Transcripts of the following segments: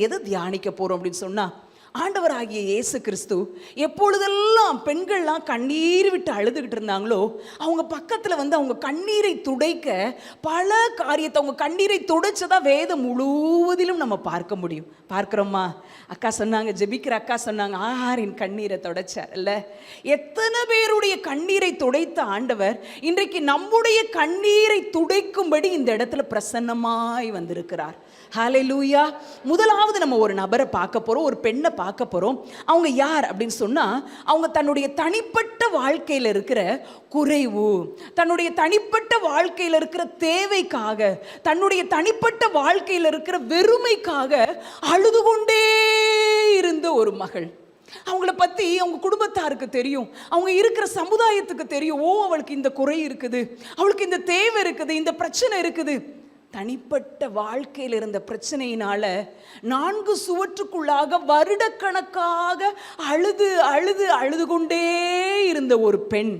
எதை தியானிக்க போறோம் அப்படின்னு சொன்னா ஆண்டவராகிய இயேசு கிறிஸ்து எப்பொழுதெல்லாம் பெண்கள்லாம் கண்ணீர் விட்டு அழுதுகிட்டு இருந்தாங்களோ அவங்க பக்கத்துல வந்து அவங்க கண்ணீரை துடைக்க பல காரியத்தை அவங்க கண்ணீரை துடைச்சதான் வேதம் முழுவதிலும் நம்ம பார்க்க முடியும். பார்க்கிறோமா? அக்கா சொன்னாங்க ஜெபிக்கிற அக்கா சொன்னாங்க ஆஹாரின் கண்ணீரை துடைச்சார் இல்லை எத்தனை பேருடைய கண்ணீரை துடைத்த ஆண்டவர் இன்றைக்கு நம்முடைய கண்ணீரை துடைக்கும்படி இந்த இடத்துல பிரசன்னமாய் வந்திருக்கிறார். ஹalleluya. முதலாவது நம்ம ஒரு நபரை பார்க்க போகிறோம் ஒரு பெண்ணை பார்க்க போகிறோம் அவங்க யார் அப்படின்னு சொன்னால் அவங்க தன்னுடைய தனிப்பட்ட வாழ்க்கையில் இருக்கிற குறைவு தன்னுடைய தனிப்பட்ட வாழ்க்கையில் இருக்கிற தேவைக்காக தன்னுடைய தனிப்பட்ட வாழ்க்கையில் இருக்கிற வெறுமைக்காக அழுது கொண்டே இருந்த ஒரு மகள். அவங்கள பற்றி அவங்க குடும்பத்தாருக்கு தெரியும் அவங்க இருக்கிற சமுதாயத்துக்கு தெரியும் ஓ அவளுக்கு இந்த குறை இருக்குது அவளுக்கு இந்த தேவை இருக்குது இந்த பிரச்சனை இருக்குது. தனிப்பட்ட வாழ்க்கையில் இருந்த பிரச்சனையினால நான்கு சுவற்றுக்குள்ளாக வருடக்கணக்காக அழுது அழுது அழுது கொண்டே இருந்த ஒரு பெண்.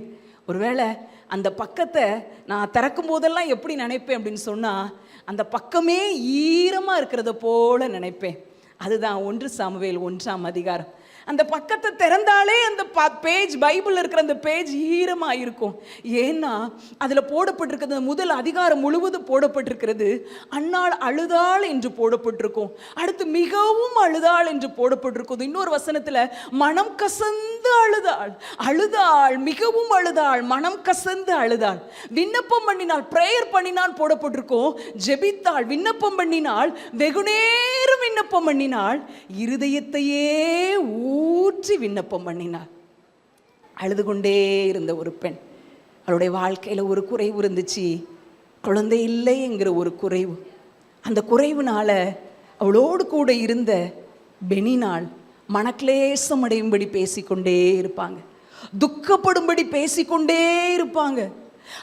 ஒருவேளை அந்த பக்கத்தை நான் திறக்கும் போதெல்லாம் எப்படி நினைப்பேன் அப்படின்னு சொன்னால் அந்த பக்கமே ஈரமாக இருக்கிறத போல நினைப்பேன். அதுதான் ஒன்று சாமுவேல் ஒன்றாம் அதிகாரம். அந்த பக்கத்தை திறந்தாலே அந்த பேஜ் பைபிள் இருக்கிற அந்த பேஜ் ஈரமாக இருக்கும் ஏன்னா அதில் போடப்பட்டிருக்கிறது முதல் அதிகாரம் முழுவதும் போடப்பட்டிருக்கிறது அன்னாள் அழுதாள் என்று போடப்பட்டிருக்கும். அடுத்து மிகவும் அழுதாள் என்று போடப்பட்டிருக்கும். இன்னொரு வசனத்தில் மனம் கசந்து அழுதாள். அழுதாள் மிகவும் அழுதாள் மனம் கசந்து அழுதாள். விண்ணப்பம் பண்ணினால் ப்ரேயர் பண்ணினான் போடப்பட்டிருக்கும். ஜெபித்தாள் விண்ணப்பம் பண்ணினால் வெகுநேரம் விண்ணப்பம் பண்ணினால் இருதயத்தையே ஊற்றி விண்ணப்பம் பண்ணினாள் அழுது கொண்டே இருந்த ஒரு பெண். அவளுடைய வாழ்க்கையில் ஒரு குறைவு இருந்துச்சு. குழந்தை இல்லைங்கிற ஒரு குறைவு. அந்த குறைவுனால அவளோடு கூட இருந்த பெனினால் மனக்லேசம் அடையும்படி பேசிக்கொண்டே இருப்பாங்க. துக்கப்படும்படி பேசிக்கொண்டே இருப்பாங்க.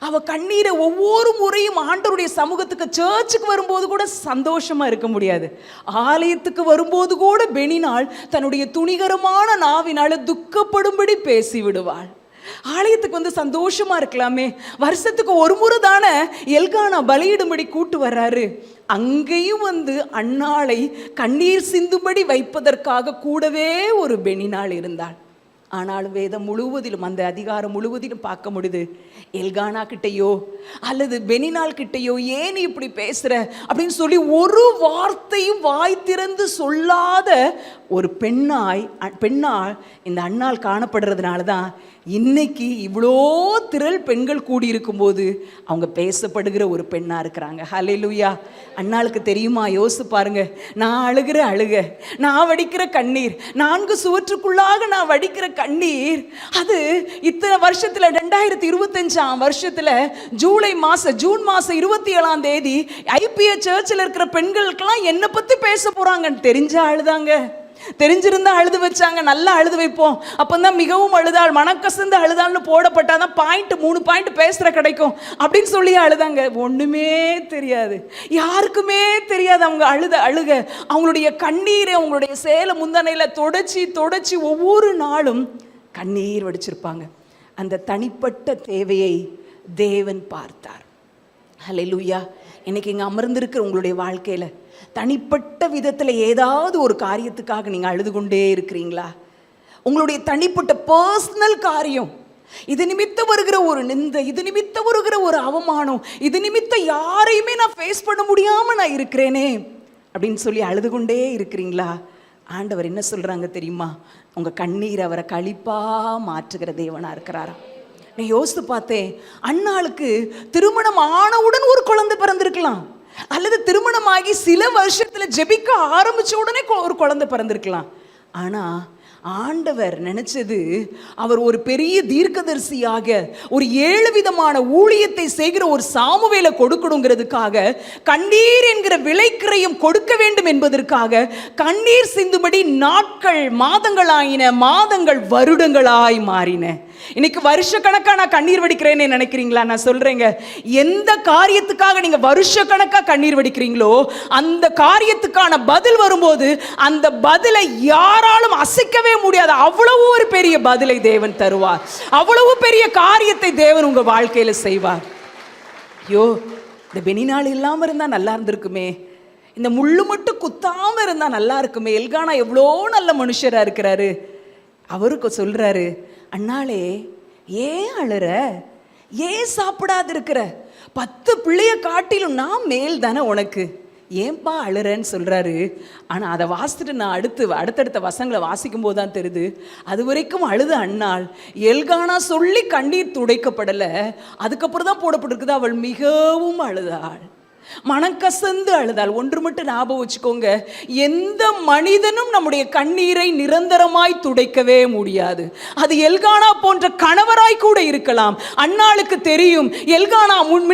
அவ கண்ணீரை ஒவ்வொரு முறையும் ஆண்டருடைய சமூகத்துக்கு சர்ச்சுக்கு வரும்போது கூட சந்தோஷமா இருக்க முடியாது. ஆலயத்துக்கு வரும்போது கூட பெனினாள் தன்னுடைய துணிகரமான நாவினால துக்கப்படும்படி பேசி விடுவாள் ஆலயத்துக்கு வந்து சந்தோஷமா இருக்கலாமே. வருஷத்துக்கு ஒரு முறை தானே எல்கானா பலியிடும்படி கூட்டு வர்றாரு. அங்கேயும் வந்து அன்னாளை கண்ணீர் சிந்தும்படி வைப்பதற்காக கூடவே ஒரு பெனினாள் இருந்தாள். ஆனாலும் வேதம் முழுவதிலும் அந்த அதிகாரம் முழுவதிலும் பார்க்க முடியுது. எல்கானா கிட்டேயோ அல்லது பெனினால் கிட்டேயோ ஏன் இப்படி பேசுற? அப்படின்னு சொல்லி ஒரு வார்த்தையும் வாய் திறந்து சொல்லாத ஒரு பெண்ணாய் அ- பெண்ணால் இந்த அண்ணால் காணப்படுறதுனால தான் இன்னைக்கு இவ்வளோ திரள் பெண்கள் கூடி இருக்கும்போது அவங்க பேசப்படுகிற ஒரு பெண்ணாக இருக்கிறாங்க. ஹலே லூயா அண்ணாளுக்கு தெரியுமா? யோசிச்சு பாருங்க. நான் அழுகிற அழுக நான் வடிக்கிற கண்ணீர் நான்கு சுவற்றுக்குள்ளாக நான் வடிக்கிற கண்ணீர் அது இத்தனை வருஷத்தில் ரெண்டாயிரத்தி இருபத்தஞ்சாம் வருஷத்தில் ஜூலை மாதம் ஜூன் மாதம் இருபத்தி ஏழாம் தேதி ஐபிஏ சர்ச்சில் இருக்கிற பெண்களுக்கெல்லாம் என்னை பற்றி பேச போகிறாங்கன்னு தெரிஞ்சா அழுதாங்க தெரிஞ்சிருந்தா அழுது வச்சாங்க நல்லா அழுது வைப்போம். அப்பந்தான் மிகவும் அழுதாள் மனக்கசந்து அழுதாள்னு போடப்பட்டாதான் பாயிண்ட் மூணு பாயிண்ட் பேசுற கிடைக்கும். அப்படின்னு சொல்லி அழுதாங்க. ஒண்ணுமே தெரியாது. யாருக்குமே தெரியாது அவங்க அழுத அழுக. அவங்களுடைய கண்ணீரை அவங்களுடைய சேலை முந்தனையில் தொடச்சி தொடச்சி ஒவ்வொரு நாளும் கண்ணீர் வடிச்சிருப்பாங்க. அந்த தனிப்பட்ட தேவையை தேவன் பார்த்தார். ஹalleluya. இன்னைக்கு இங்கே அமர்ந்திருக்கிற உங்களுடைய வாழ்க்கையில் தனிப்பட்ட விதத்தில் ஏதாவது ஒரு காரியத்துக்காக நீங்கள் அழுது கொண்டே இருக்கிறீங்களா? உங்களுடைய தனிப்பட்ட பர்சனல் காரியம். இது நிமித்த வருகிற ஒரு நிந்தை இது நிமித்த வருகிற ஒரு அவமானம் இது நிமித்த யாரையுமே நான் ஃபேஸ் பண்ண முடியாம நான் இருக்கிறேனே அப்படின்னு சொல்லி அழுது கொண்டே இருக்கிறீங்களா? ஆண்டவர் என்ன சொல்றாங்க தெரியுமா? உங்க கண்ணீர் அவரை கழிப்பா மாற்றுகிற தேவனா இருக்கிறாரா? நான் யோசித்து பார்த்தேன் அண்ணாளுக்கு திருமணம் ஆனவுடன் ஒரு குழந்தை பிறந்திருக்கலாம். அல்லது திருமணமாகி சில வருஷத்துல ஜெபிக்க ஆரம்பிச்ச உடனே ஒரு குழந்தை பிறந்திருக்கலாம். ஆனா ஆண்டவர் நினைச்சது அவர் ஒரு பெரிய தீர்க்கதரிசியாக ஒரு ஏழு விதமான ஊழியத்தை செய்கிற ஒரு சாமுவேலை கொடுக்கணுங்கிறதுக்காக கண்ணீர் என்கிற விலைக்கிரையும் கொடுக்க வேண்டும் என்பதற்காக கண்ணீர் சிந்தும்படி நாட்கள் மாதங்களாயின மாதங்கள் வருடங்களாய் மாறின. இன்னைக்கு வருஷ நான் கண்ணீர் வடிக்கிறேன்னு நினைக்கிறீங்களா? நான் சொல்றேங்க. எந்த காரியத்துக்காக நீங்க வருஷ கண்ணீர் வடிக்கிறீங்களோ அந்த காரியத்துக்கான பதில் வரும்போது அந்த பதிலை யாராலும் அசைக்கவே முடியாது. அவ்வளவு ஒரு பெரிய பதிலை தேவன் தருவார். அவ்வளவு பெரிய காரியத்தை தேவன் உங்க வாழ்க்கையில செய்வார். ஐயோ இந்த பெனிநாள் இல்லாம இருந்தா நல்லா இருந்திருக்குமே. இந்த முள்ளு மட்டும் குத்தாம இருந்தா நல்லா இருக்குமே. எல்கானா எவ்வளோ நல்ல மனுஷரா இருக்கிறாரு. அவருக்கு சொல்றாரு அண்ணாளே ஏன் அழுற? ஏன் சாப்பிடாது இருக்கிற பத்து பிள்ளைய காட்டிலும் நான் மேல் தானே உனக்கு. ஏன்பா அழுறேன்னு சொல்றாரு. ஆனா அதை வாசிச்சுட்டு நான் அடுத்து அடுத்தடுத்த வசங்களை வாசிக்கும் போது தான் தெரியுது. அது வரைக்கும் அழுது அண்ணாள் எல்கானா சொல்லி கண்ணீர் துடைக்கப்படலை. அதுக்கப்புறம் தான் போடப்பட்டிருக்குது. அவள் மிகவும் அழுதாள். மனக்கசந்து அழுதால் ஒன்று மட்டும் ஞாபகம் வச்சுக்கோங்க எந்த மனிதனும் நம்முடைய கண்ணீரை நிரந்தரமாய் துடைக்கவே முடியாது. அது எல்கானா போன்ற கணவராய் கூட இருக்கலாம். அண்ணாளுக்கு தெரியும் எல்கானா முன்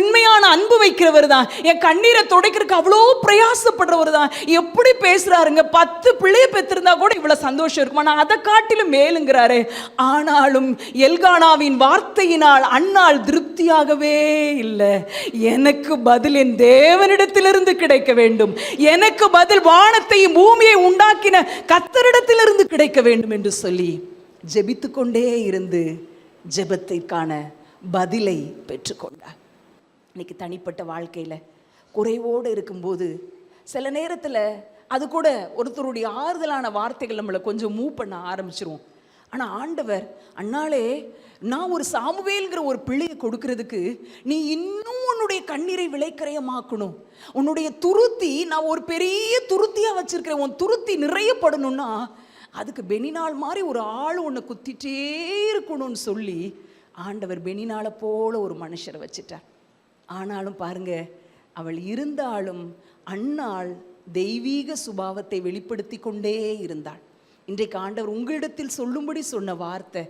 அன்பு வைக்கிறவர் தான். என் கண்ணீரை துடைக்கிறதுக்கு அவ்வளோ பிரயாசப்படுறவர் தான். எப்படி பேசுறாருங்க? பத்து பிள்ளைய பெற்றிருந்தா கூட இவ்வளவு சந்தோஷம் இருக்கும்? ஆனால் அதை காட்டிலும் மேலுங்கிறாரு. ஆனாலும் எல்கானாவின் வார்த்தையினால் அண்ணாள் திருப்தியாகவே இல்லை. எனக்கு பதில் என் தேவனிடத்திலிருந்து கிடைக்க வேண்டும். எனக்கு பதில் வானத்தையும் பூமியை உண்டாக்கின கத்தரிடத்திலிருந்து கிடைக்க வேண்டும் என்று சொல்லி ஜெபித்து கொண்டே இருந்து ஜெபத்திற்கான பதிலை பெற்றுக்கொண்டார். இன்னைக்கு தனிப்பட்ட வாழ்க்கையில் குறைவோடு இருக்கும்போது சில நேரத்தில் அது கூட ஒருத்தருடைய ஆறுதலான வார்த்தைகள் நம்மளை கொஞ்சம் மூவ் பண்ண ஆரம்பிச்சிருவோம் ஆனால் ஆண்டவர் அண்ணாலே நான் ஒரு சாமுவேல்ங்கிற ஒரு பிள்ளையை கொடுக்கறதுக்கு நீ இன்னும் உன்னுடைய கண்ணீரை விளைக்கரையமாக்கணும் உன்னுடைய துருத்தி நான் ஒரு பெரிய துருத்தியாக வச்சிருக்கிறேன். உன் துருத்தி நிறையப்படணும்னா அதுக்கு பெனினால் மாதிரி ஒரு ஆள் ஒன்று குத்திட்டே இருக்கணும்னு சொல்லி ஆண்டவர் பெனினால போல ஒரு மனுஷரை வச்சிட்டார். ஆனாலும் பாருங்க அவள் இருந்தாலும் அன்னாள் தெய்வீக சுபாவத்தை வெளிப்படுத்தி கொண்டே இருந்தாள். இன்றைக்கு ஆண்டவர் உங்களிடத்தில் சொல்லும்படி சொன்ன வார்த்தை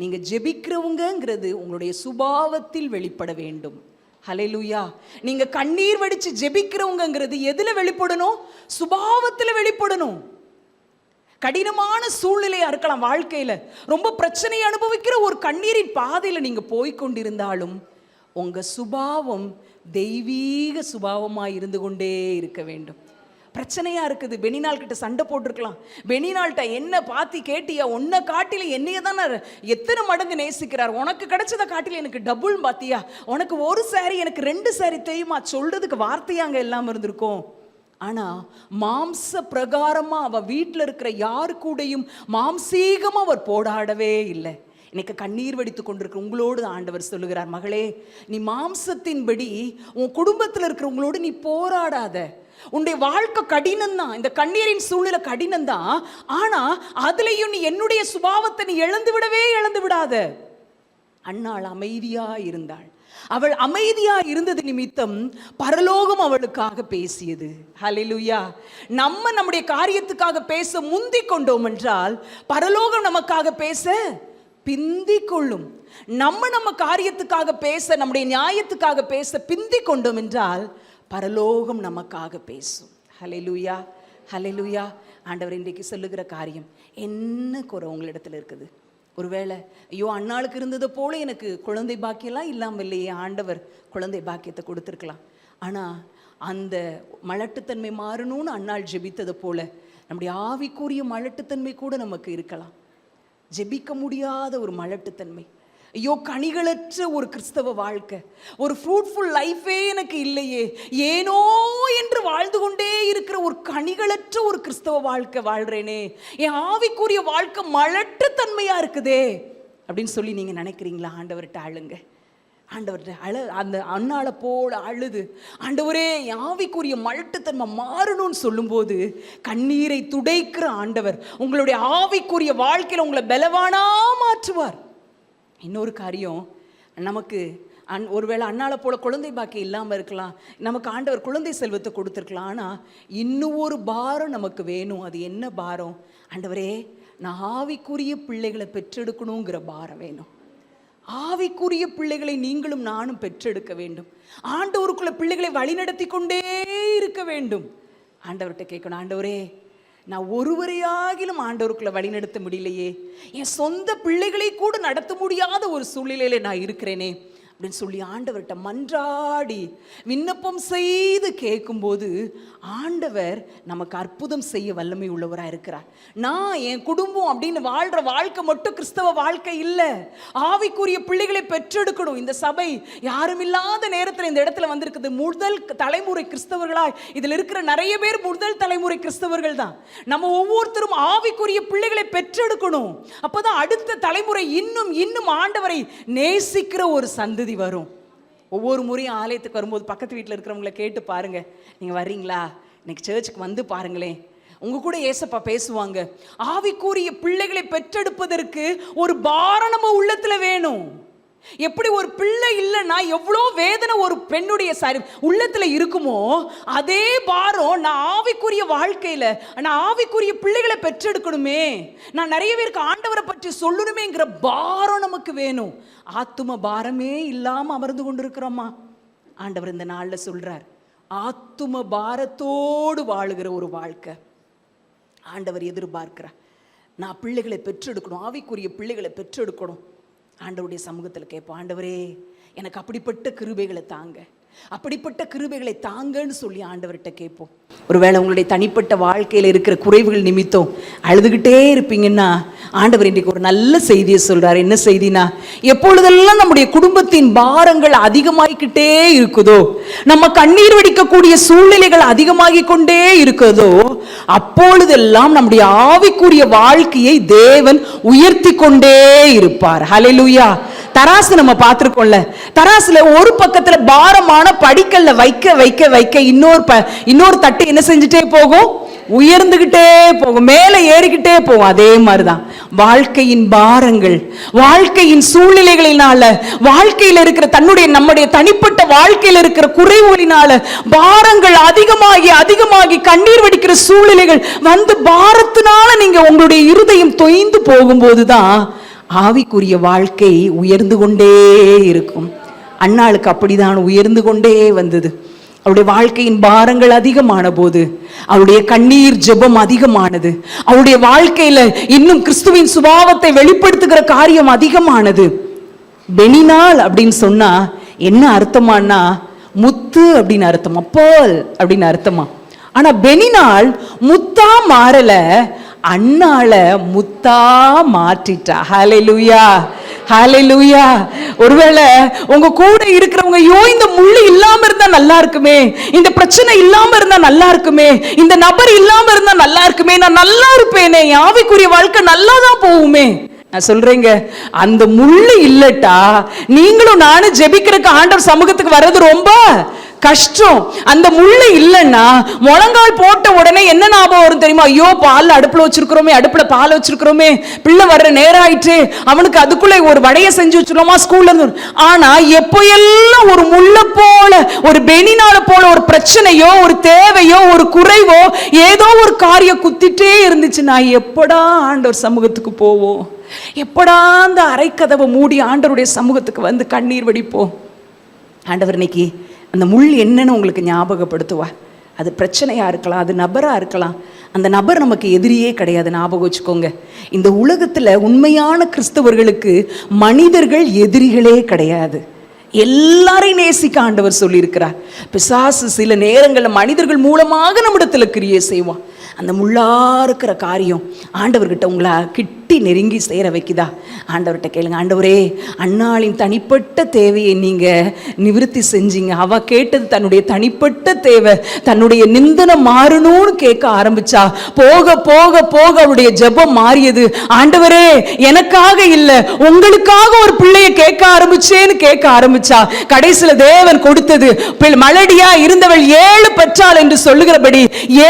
நீங்கள் ஜெபிக்கிறவங்கங்கிறது உங்களுடைய சுபாவத்தில் வெளிப்பட வேண்டும். ஹலெலுயா நீங்கள் கண்ணீர் வடித்து ஜெபிக்கிறவங்கங்கிறது எதில் வெளிப்படணும்? சுபாவத்தில் வெளிப்படணும். கடினமான சூழ்நிலையாக இருக்கலாம் வாழ்க்கையில். ரொம்ப பிரச்சனையை அனுபவிக்கிற ஒரு கண்ணீரின் பாதையில் நீங்கள் போய்கொண்டிருந்தாலும் உங்கள் சுபாவம் தெய்வீக சுபாவமாக இருந்து கொண்டே இருக்க வேண்டும். பிரச்சனையாக இருக்குது. பெனினால் கிட்ட சண்டை போட்டிருக்கலாம். பெனினால்கிட்ட என்ன பார்த்து கேட்டியா? உன்னை காட்டில என்னைய தானே எத்தனை மடங்கு நேசிக்கிறார்? உனக்கு கிடைச்சதை காட்டில எனக்கு டபுள் பார்த்தியா உனக்கு ஒரு சாரி எனக்கு ரெண்டு சாரி தெரியுமா? சொல்றதுக்கு வார்த்தையாங்க எல்லாம் இருந்திருக்கும். ஆனால் மாம்ச பிரகாரமாக அவள் வீட்டில் இருக்கிற யாரு கூடயும் மாம்சீகமாக அவர் போடாடவே இல்லை. இன்னைக்கு கண்ணீர் வடித்து கொண்டிருக்கிற உங்களோடு ஆண்டவர் சொல்லுகிறார் மகளே நீ மாம்சத்தின்படி உன் குடும்பத்தில் இருக்கிறவங்களோடு நீ போராடாத. உன்னுடைய வாழ்க்கை கடினம் தான் இந்த கண்ணீரின் சூழ்நிலை கடினம் தான் ஆனா அதுலயும் நீ என்னுடைய சுபாவத்தை நீ இழந்து விடவே இழந்து விடாத. அன்னாள் அமைதியா இருந்தாள். அவள் அமைதியா இருந்தது நிமித்தம் பரலோகம் அவளுக்காக பேசியது. ஹலிலுயா நம்ம நம்முடைய காரியத்துக்காக பேச முந்தி கொண்டோம் என்றால் பரலோகம் நமக்காக பேச பிந்தி கொள்ளும். நம்ம நம்ம காரியத்துக்காக பேச நம்முடைய நியாயத்துக்காக பேச பிந்தி கொண்டோம் என்றால் பரலோகம் நமக்காக பேசும். ஹலெலுயா ஹலெலுயா ஆண்டவர் இன்றைக்கு சொல்லுகிற காரியம் என்ன குறை உங்களிடத்துல இருக்குது? ஒருவேளை ஐயோ அண்ணாளுக்கு இருந்தது போல எனக்கு குழந்தை பாக்கியெல்லாம் இல்லாமல் இல்லையே ஆண்டவர் குழந்தை பாக்கியத்தை கொடுத்துருக்கலாம். ஆனால் அந்த மலட்டுத்தன்மை மாறணும்னு அண்ணாள் ஜெபித்தது போல நம்முடைய ஆவிக்குரிய மலட்டுத்தன்மை கூட நமக்கு இருக்கலாம். ஜெபிக்க முடியாத ஒரு மலட்டுத்தன்மை. ஐயோ கனிகளற்ற ஒரு கிறிஸ்தவ வாழ்க்கை. ஒரு ஃப்ரூட்ஃபுல் லைஃபே எனக்கு இல்லையே. ஏனோ என்று வாழ்ந்து கொண்டே இருக்கிற ஒரு கனிகளற்ற ஒரு கிறிஸ்தவ வாழ்க்கை வாழ்கிறேனே என் ஆவிக்குரிய வாழ்க்கை மலட்டுத்தன்மையா இருக்குதே. அப்படின்னு சொல்லி நீங்கள் நினைக்கிறீங்களா? ஆண்டவர்கிட்ட ஆளுங்க ஆண்டவர்கிட்ட அழ அந்த அண்ணாளை போல அழுது. ஆண்டவரே ஆவிக்குரிய மலட்டுத்தன்மை மாறணும்னு சொல்லும்போது கண்ணீரை துடைக்கிற ஆண்டவர் உங்களுடைய ஆவிக்குரிய வாழ்க்கையில் உங்களை பலவானா மாற்றுவார். இன்னொரு காரியம் நமக்கு அன் ஒருவேளை அண்ணால போல குழந்தை பாக்கி இல்லாமல் இருக்கலாம் நமக்கு ஆண்டவர் குழந்தை செல்வத்தை கொடுத்துருக்கலாம் ஆனால் இன்னும் ஒரு பாரம் நமக்கு வேணும். அது என்ன பாரம்? ஆண்டவரே நான் ஆவிக்குரிய பிள்ளைகளை பெற்றெடுக்கணுங்கிற பாரம் வேணும். ஆவிக்குரிய பிள்ளைகளை நீங்களும் நானும் பெற்றெடுக்க வேண்டும். ஆண்டவருக்குள்ள பிள்ளைகளை வழிநடத்தி கொண்டே இருக்க வேண்டும். ஆண்டவர்கிட்ட கேட்கணும் ஆண்டவரே நான் ஒருவரையாகிலும் ஆண்டவருக்குள்ள வழிநடத்த முடியலையே. என் சொந்த பிள்ளைகளை கூட நடத்த முடியாத ஒரு சூழ்நிலையில நான் இருக்கிறேனே. அப்படின்னு சொல்லி ஆண்டவர்கிட்ட மன்றாடி விண்ணப்பம் செய்து கேட்கும்போது ஆண்டவர் நமக்கு அற்புதம் செய்ய வல்லமை உள்ளவராக இருக்கிறார். நான் என் குடும்பம் அப்படின்னு வாழ்ற வாழ்க்கை மட்டும் கிறிஸ்தவ வாழ்க்கை இல்லை. ஆவிக்குரிய பிள்ளைகளை பெற்றெடுக்கணும். இந்த சபை யாரும் இல்லாத நேரத்தில் இந்த இடத்துல வந்திருக்குது. முதல் தலைமுறை கிறிஸ்தவர்களாய் இதில் இருக்கிற நிறைய பேர் முதல் தலைமுறை கிறிஸ்தவர்கள் தான். நம்ம ஒவ்வொருத்தரும் ஆவிக்குரிய பிள்ளைகளை பெற்றெடுக்கணும். அப்போதான் அடுத்த தலைமுறை இன்னும் இன்னும் ஆண்டவரை நேசிக்கிற ஒரு சந்து சந்ததி வரும். ஒவ்வொரு முறையும் ஆலயத்துக்கு வரும்போது பக்கத்து வீட்டில் இருக்கிறவங்கள கேட்டு பாருங்க. நீங்கள் வர்றீங்களா? இன்னைக்கு சர்ச்சுக்கு வந்து பாருங்களேன் உங்க கூட ஏசப்பா பேசுவாங்க. ஆவிக்குரிய பிள்ளைகளை பெற்றெடுப்பதற்கு ஒரு பாரம் நம்ம உள்ளத்துல வேணும். எப்படி ஒரு பிள்ளை இல்லைன்னா எவ்வளோ வேதனை ஒரு பெண்ணுடைய சரி உள்ளத்துல இருக்குமோ அதே பாரம் நான் ஆவிக்குரிய வாழ்க்கையில நான் ஆவிக்குரிய பிள்ளைகளை பெற்றெடுக்கணுமே நான் நிறைய பேருக்கு ஆண்டவரை பற்றி சொல்லணுமேங்கிற பாரம் நமக்கு வேணும். ஆத்தும பாரமே இல்லாம அமர்ந்து கொண்டிருக்கிறோமா? ஆண்டவர் இந்த நாள்ல சொல்கிறார் ஆத்தும பாரத்தோடு வாழுகிற ஒரு வாழ்க்கை. ஆண்டவர் எதிர்பார்க்கிறார் நான் பிள்ளைகளை பெற்றெடுக்கணும் ஆவிக்குரிய பிள்ளைகளை பெற்றெடுக்கணும். ஆண்டவருடைய சமூகத்தில் கேட்போம் ஆண்டவரே எனக்கு அப்படிப்பட்ட கிருபைகளை தாங்க. அப்படிப்பட்ட கிருபைகளை தாங்கன்னு சொல்லி ஆண்டவர்கிட்ட கேட்போம். ஒருவேளை உங்களுடைய தனிப்பட்ட வாழ்க்கையில் இருக்கிற குறைவுகள் நிமித்தம் அழுதுகிட்டே இருப்பீங்கன்னா ஆண்டவர் இன்றைக்கு ஒரு நல்ல செய்தியை சொல்றாரு. என்ன செய்தினா எப்பொழுதெல்லாம் நம்முடைய குடும்பத்தின் பாரங்கள் அதிகமாகிக்கிட்டே இருக்குதோ நம்ம கண்ணீர் வடிக்கக்கூடிய சூழ்நிலைகள் அதிகமாகி கொண்டே இருக்குதோ அப்பொழுதெல்லாம் நம்முடைய ஆவிக்குரிய வாழ்க்கையை தேவன் உயர்த்தி கொண்டே இருப்பார். ஹலெலுயா தராசு நம்ம பார்த்துருக்கோம்ல. தராசுல ஒரு பக்கத்துல பாரமான படிக்கல்ல வைக்க வைக்க வைக்க இன்னொரு ப இன்னொரு தட்டு என்ன செஞ்சுட்டே போகும்? உயர்ந்துகிட்டே போகும் மேலே ஏறிக்கிட்டே போகும். அதே மாதிரிதான். வாழ்க்கையின் பாரங்கள் வாழ்க்கையின் சூழ்நிலைகளினால வாழ்க்கையில் இருக்கிற தன்னுடைய நம்முடைய தனிப்பட்ட வாழ்க்கையில் இருக்கிற குறைவுகளினால பாரங்கள் அதிகமாகி அதிகமாகி கண்ணீர் வடிக்கிற சூழ்நிலைகள் வந்து பாரத்தினால நீங்க உங்களுடைய இருதயம் தொய்ந்து போகும்போதுதான் ஆவிக்குரிய வாழ்க்கை உயர்ந்து கொண்டே இருக்கும். அண்ணாளுக்கு அப்படிதான் உயர்ந்து கொண்டே வந்தது. அவருடைய வாழ்க்கையின் பாரங்கள் அதிகமான போது அவருடைய கண்ணீர் ஜெபம் அதிகமானது அவருடைய வாழ்க்கையில இன்னும் கிறிஸ்துவின் சுபாவத்தை வெளிப்படுத்துகிற காரியம் அதிகமானது. பெனினால் அப்படின்னு சொன்னா என்ன அர்த்தமானா முத்து அப்படின்னு அர்த்தமா பேர்ல் அப்படின்னு அர்த்தமா. ஆனா பெனினால் முத்தா மாறல அண்ணால முத்தா மாற்றிட்டா. ஹalleluya. ஹalleluya ஒருவேளை உங்க கூட இருக்கிறவங்க ஐயோ இந்த முள்ளு இல்லாம இருந்தா நல்லா இருக்குமே. இந்த பிரச்சனை இல்லாம இருந்தா நல்லா இருக்குமே. இந்த நபர் இல்லாம இருந்தா நல்லா இருக்குமே. நான் நல்லா இருப்பேனே. ஆவிக்குரிய வாழ்க்கை நல்லா தான் போகுமே. நான் சொல்றேங்க அந்த முள்ளு இல்லட்டா நீங்களும் நானும் ஜெபிக்கிறதுக்கு ஆண்டவர் சமூகத்துக்கு வர்றது ரொம்ப கஷ்டம். அந்த முள்ளு இல்லைன்னா முழங்கால் போட்ட உடனே என்ன ஞாபகம் வரும் தெரியுமா? ஐயோ பால் அடுப்பில் வச்சிருக்கிறோமே அடுப்பில் பால் வச்சிருக்கிறோமே பிள்ளை வர்ற நேரம் ஆயிட்டு அவனுக்கு அதுக்குள்ளே ஒரு வடையை செஞ்சு வச்சிருவோமா ஸ்கூல்ல இருந்து? ஆனா எப்போ எல்லாம் ஒரு முள்ள போல ஒரு பெனினால போல ஒரு பிரச்சனையோ ஒரு தேவையோ ஒரு குறைவோ ஏதோ ஒரு காரியம் குத்திட்டே இருந்துச்சு நான் எப்படா ஆண்டவர் சமூகத்துக்கு போவோம்? எப்படா அந்த அரைக்கதவை மூடி ஆண்டவருடைய சமூகத்துக்கு வந்து கண்ணீர் வடிப்போம்? ஆண்டவர் இன்னைக்கு அந்த முள் என்னன்னு உங்களுக்கு ஞாபகப்படுத்துவா அது பிரச்சனையாக இருக்கலாம் அது நபராக இருக்கலாம். அந்த நபர் நமக்கு எதிரியே கிடையாது ஞாபகம் வச்சுக்கோங்க. இந்த உலகத்தில் உண்மையான கிறிஸ்தவர்களுக்கு மனிதர்கள் எதிரிகளே கிடையாது. எல்லாரையும் நேசிக்க ஆண்டவர் சொல்லியிருக்கிறார். பிசாசு சில நேரங்களில் மனிதர்கள் மூலமாக நம்மிடத்தில் கிரியை செய்வான். அந்த முள்ளா இருக்கிற காரியம் ஆண்டவர்கிட்ட உங்களை கிட்ட நெருங்கி சேர வைக்குதா? ஆண்டவர்கிட்ட கேளுங்க. ஆண்டவரே அண்ணாளின் தனிப்பட்ட தேவையை நீங்க நிவிருத்தி செஞ்சீங்க. அவ கேட்டது தன்னுடைய தனிப்பட்ட தேவை. தன்னுடைய நிந்தனை மாறணும்னு கேட்க ஆரம்பிச்சா போக போக போக அவளுடைய ஜெபம் மாறியது. ஆண்டவரே எனக்காக இல்லை உங்களுக்காக ஒரு பிள்ளைய கேட்க ஆரம்பிச்சேன்னு கேட்க ஆரம்பிச்சா கடைசியில தேவன் கொடுத்தது மலடியா இருந்தவள் ஏழு பெற்றாள் என்று சொல்லுகிறபடி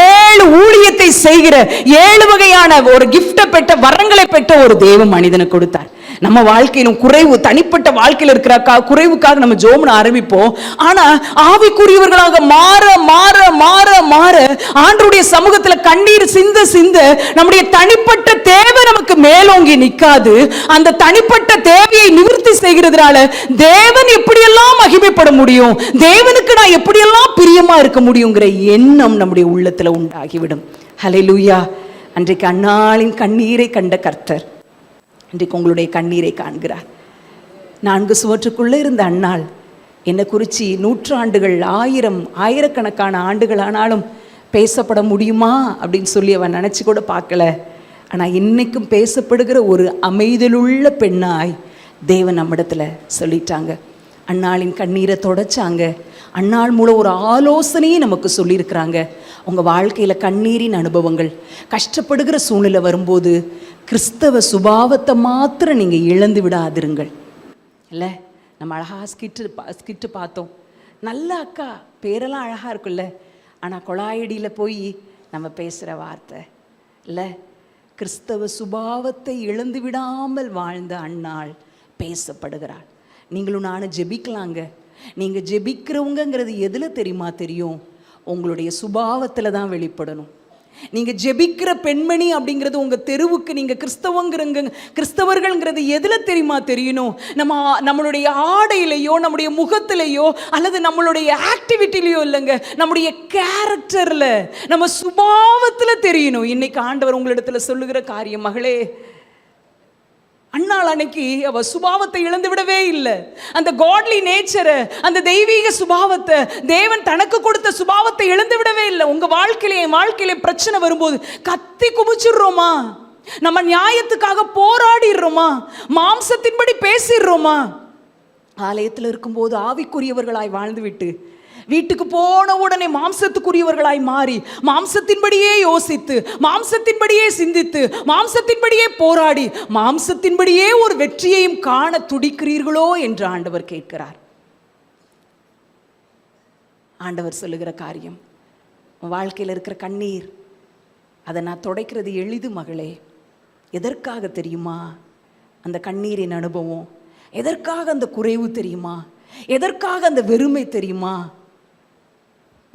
ஏழு ஊழியத்தை செய்கிற ஏழு வகையான ஒரு கிஃப்ட பெற்ற வரங்களை பெற்ற ஒரு தேவ மனிதனை கொடுத்தார். நம்ம வாழ்க்கையிலும் குறைவு தனிப்பட்ட வாழ்க்கையில் இருக்கிற குறைவுக்காக நம்ம ஜோம்னு ஆரம்பிப்போம். ஆனா ஆவிக்குரியவர்களாக மாற மாற மாற மாற ஆண்டருடைய சமூகத்துல கண்ணீர் சிந்த சிந்த நம்முடைய தனிப்பட்ட தேவை நமக்கு மேலோங்கி நிக்காது. அந்த தனிப்பட்ட தேவையை நிவர்த்தி செய்கிறதுனால தேவன் எப்படியெல்லாம் மகிமைப்பட முடியும் தேவனுக்கு நான் எப்படியெல்லாம் பிரியமா இருக்க முடியுங்கிற எண்ணம் நம்முடைய உள்ளத்துல உண்டாகிவிடும். லூயா அன்றைக்கு அன்னாளின் கண்ணீரை கண்ட கர்த்தர் இன்றைக்கு உங்களுடைய கண்ணீரை காண்கிறார். நான்கு சுவற்றுக்குள்ளே இருந்த அன்னாள் என்னை குறித்து நூற்றாண்டுகள் ஆயிரம் ஆயிரக்கணக்கான ஆண்டுகள் ஆனாலும் பேசப்பட முடியுமா அப்படின்னு சொல்லி அவன் நினச்சி கூட பார்க்கல. ஆனால் இன்னைக்கும் பேசப்படுகிற ஒரு அமைதலுள்ள பெண்ணாய் தேவன் நம்மிடத்தில் சொல்லிட்டாங்க. அன்னாளின் கண்ணீரை தொடச்சாங்க. அன்னாள் மூலம் ஒரு ஆலோசனையும் நமக்கு சொல்லியிருக்கிறாங்க. உங்கள் வாழ்க்கையில் கண்ணீரின் அனுபவங்கள் கஷ்டப்படுகிற சூழ்நிலை வரும்போது கிறிஸ்தவ சுபாவத்தை மாத்திரம் நீங்கள் இழந்து விடாதிருங்கள். இல்லை நம்ம அழகாக ஸ்கிட்டு பா ஸ்கிட்டு பார்த்தோம். நல்ல அக்கா பேரெல்லாம் அழகாக இருக்குல்ல ஆனால் கொழாயடியில் போய் நம்ம பேசுகிற வார்த்தை. இல்லை கிறிஸ்தவ சுபாவத்தை இழந்து விடாமல் வாழ்ந்த அன்னாள் பேசப்படுகிறாள். நீங்களும் நானும் ஜெபிக்கலாங்க. நீங்கள் ஜெபிக்கிறவங்கங்கிறது எதில் தெரியுமா தெரியும்? உங்களுடைய சுபாவத்தில் தான் வெளிப்படணும். நீங்கள் ஜெபிக்கிற பெண்மணி அப்படிங்கிறது உங்கள் தெருவுக்கு நீங்கள் கிறிஸ்தவங்கிறங்க கிறிஸ்தவர்கள்ங்கிறது எதில் தெரியுமா தெரியணும்? நம்ம நம்மளுடைய ஆடையிலையோ நம்முடைய முகத்திலேயோ அல்லது நம்மளுடைய ஆக்டிவிட்டிலையோ இல்லைங்க. நம்முடைய கேரக்டரில் நம்ம சுபாவத்தில் தெரியணும். இன்னைக்கு ஆண்டவர் உங்களிடத்தில் சொல்லுகிற காரியம் மகளே அண்ணாள் அன்னைக்கு அவ சுபாவத்தை இழந்து விடவே இல்லை. அந்த காட்லி நேச்சரை அந்த தெய்வீக சுபாவத்தை தேவன் தனக்கு கொடுத்த சுபாவத்தை இழந்து விடவே இல்லை. உங்க வாழ்க்கையில என் வாழ்க்கையில பிரச்சனை வரும்போது கத்தி குமிச்சிடுறோமா நம்ம நியாயத்துக்காக போராடிடுறோமா? மாம்சத்தின்படி பேசிடுறோமா? ஆலயத்தில் இருக்கும்போது ஆவிக்குரியவர்களாய் வாழ்ந்துவிட்டு வீட்டுக்கு போன உடனே மாம்சத்துக்குரியவர்களாய் மாறி மாம்சத்தின்படியே யோசித்து மாம்சத்தின்படியே சிந்தித்து மாம்சத்தின்படியே போராடி மாம்சத்தின்படியே ஒரு வெற்றியையும் காண துடிக்கிறீர்களோ என்று ஆண்டவர் கேட்கிறார். ஆண்டவர் சொல்லுகிற காரியம் வாழ்க்கையில் இருக்கிற கண்ணீர் அதை நான் துடைக்கிறது எளிது மகளே. எதற்காக தெரியுமா? அந்த கண்ணீரின் அனுபவம். எதற்காக அந்த குறைவு தெரியுமா? எதற்காக அந்த வெறுமை தெரியுமா?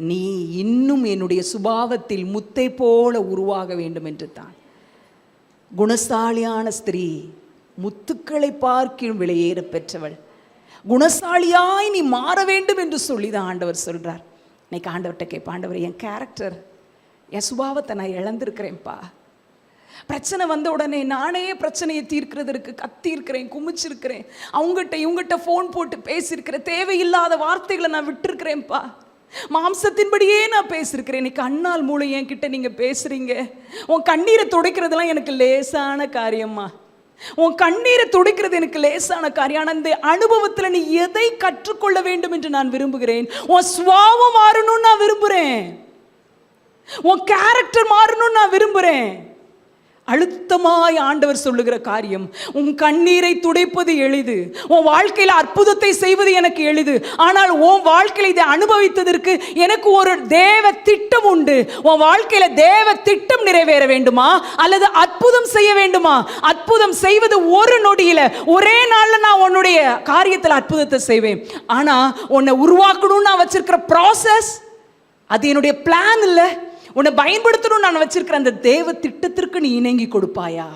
நீ இன்னும் என்னுடைய சுபாவத்தில் முத்தை போல உருவாக வேண்டும் என்று தான். குணசாலியான ஸ்திரீ முத்துக்களை பார்க்கும் விலையேற பெற்றவள். குணசாலியாய் நீ மாற வேண்டும் என்று சொல்லி தான் ஆண்டவர் சொல்றார். இன்னைக்கு ஆண்டவர்கிட்ட கேட்ப ஆண்டவர் என் கேரக்டர் என் சுபாவத்தை நான் இழந்திருக்கிறேன்ப்பா. பிரச்சனை வந்த உடனே நானே பிரச்சனையை தீர்க்கிறதற்கு கத்தியிருக்கிறேன் குமிச்சிருக்கிறேன். அவங்ககிட்ட இவங்ககிட்ட ஃபோன் போட்டு பேசியிருக்கிறேன் தேவையில்லாத வார்த்தைகளை நான் விட்டுருக்கிறேன்ப்பா. மாம்சத்தின்படியே நான் பேசியிருக்கிறேன் இன்னைக்கு அண்ணால் மூலம் என்கிட்ட நீங்கள் பேசுகிறீங்க உன் கண்ணீரை துடைக்கிறதுலாம் எனக்கு லேசான காரியம்மா. உன் கண்ணீரை துடைக்கிறது எனக்கு லேசான காரியம். ஆனால் இந்த அனுபவத்தில் நீ எதை கற்றுக்கொள்ள வேண்டும் என்று நான் விரும்புகிறேன்? உன் சுவாவம் மாறணும்னு நான் விரும்புகிறேன் உன் கேரக்டர் மாறணும்னு நான் விரும்புகிறேன் அழுத்தமாய் ஆண்டவர் சொல்லுகிற காரியம் உன் கண்ணீரை துடைப்பது எளிது. உன் வாழ்க்கையில் அற்புதத்தை செய்வது எனக்கு எளிது. ஆனால் உன் வாழ்க்கையில் இதை அனுபவித்ததற்கு எனக்கு ஒரு தேவ திட்டம் உண்டு. உன் வாழ்க்கையில் தேவ திட்டம் நிறைவேற வேண்டுமா? அல்லது அற்புதம் செய்ய வேண்டுமா? அற்புதம் செய்வது ஒரு நொடியில் ஒரே நாளில் நான் உன்னுடைய காரியத்தில் அற்புதத்தை செய்வேன். ஆனால் உன்னை உருவாக்கணும்னு நான் வச்சிருக்கிற ப்ராசஸ் அது என்னுடைய பிளான் இல்லை. உன்னை பயன்படுத்தணும் நான் வச்சிருக்கிற அந்த தேவ திட்டத்திற்கு நீ இணங்கி கொடுப்பாயா?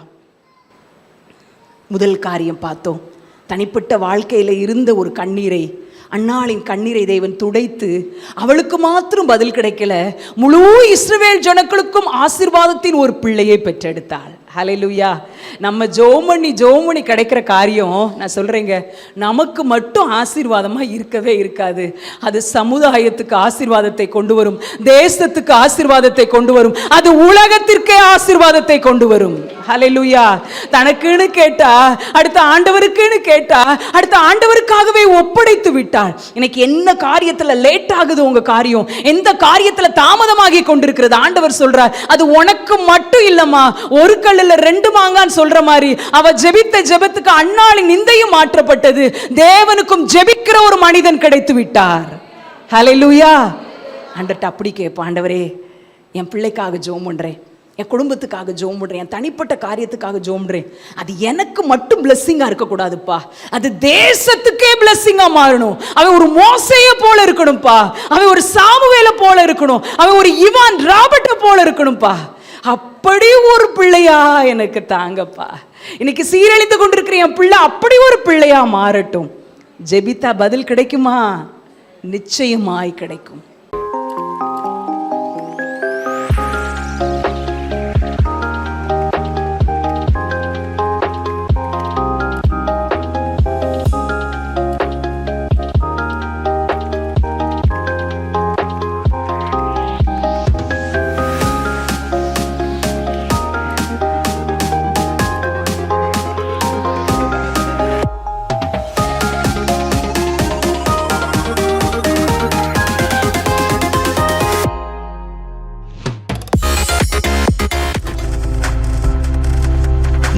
முதல் காரியம் பார்த்தோம். தனிப்பட்ட வாழ்க்கையில் இருந்த ஒரு கண்ணீரை அன்னாளின் கண்ணீரை தேவன் துடைத்து அவளுக்கு மாத்திரம் பதில் கிடைக்கல. முழு இஸ்ரவேல் ஜனங்களுக்கும் ஆசிர்வாதத்தின் ஒரு பிள்ளையை பெற்றெடுத்தாள். ஹலெலுயா நம்ம ஜோமணி ஜோமணி கிடைக்கிற காரியம் நான் சொல்கிறேங்க நமக்கு மட்டும் ஆசீர்வாதமாக இருக்கவே இருக்காது. அது சமுதாயத்துக்கு ஆசீர்வாதத்தை கொண்டு வரும். தேசத்துக்கு ஆசீர்வாதத்தை கொண்டு வரும். அது உலகத்திற்கே ஆசீர்வாதத்தை கொண்டு வரும். ஹலெலுயா தனக்குன்னு கேட்டா அடுத்த ஆண்டவருக்குன்னு கேட்டா அடுத்த ஆண்டவருக்காகவே ஒப்படைத்து விட்டாள். இன்னைக்கு என்ன காரியத்தில் லேட் ஆகுது உங்க காரியம்? எந்த காரியத்தில் தாமதமாகி கொண்டிருக்கிறது? ஆண்டவர் சொல்றார் அது உனக்கு மட்டும் இல்லம்மா ஒரு கல்லில் ரெண்டு மாங்கான்னு சொல்ற மாதிரி அவ ஜெபித்த ஜெபத்துக்கு அண்ணாளின் நிந்தையும் மாற்றப்பட்டது. தேவனுக்கும் ஜெபிக்கிற ஒரு மனிதன் கிடைத்து விட்டார். ஹalleluya ஆண்டர்ட்ட அப்படி கேட்போம் ஆண்டவரே என் பிள்ளைக்காக ஜோம் பண்றேன். என் குடும்பத்துக்காக ஜோம் என் தனிப்பட்ட காரியத்துக்காக ஜோம்ன்றேன் அது எனக்கு மட்டும் பிளெஸ்ஸிங்காக இருக்கக்கூடாதுப்பா. அது தேசத்துக்கே பிளெஸ்ஸிங்காக மாறணும். அவன் ஒரு மோசையை போல இருக்கணும்ப்பா. அவன் ஒரு சாமுவேல போல இருக்கணும். அவன் ஒரு இவான் ராபர்ட்டை போல இருக்கணும்ப்பா. அப்படி ஒரு பிள்ளையா எனக்கு தாங்கப்பா. இன்னைக்கு சீரழித்து கொண்டிருக்கிற என் பிள்ளை அப்படி ஒரு பிள்ளையா மாறட்டும். ஜெபித்தா பதில் கிடைக்குமா? நிச்சயமாய் கிடைக்கும்.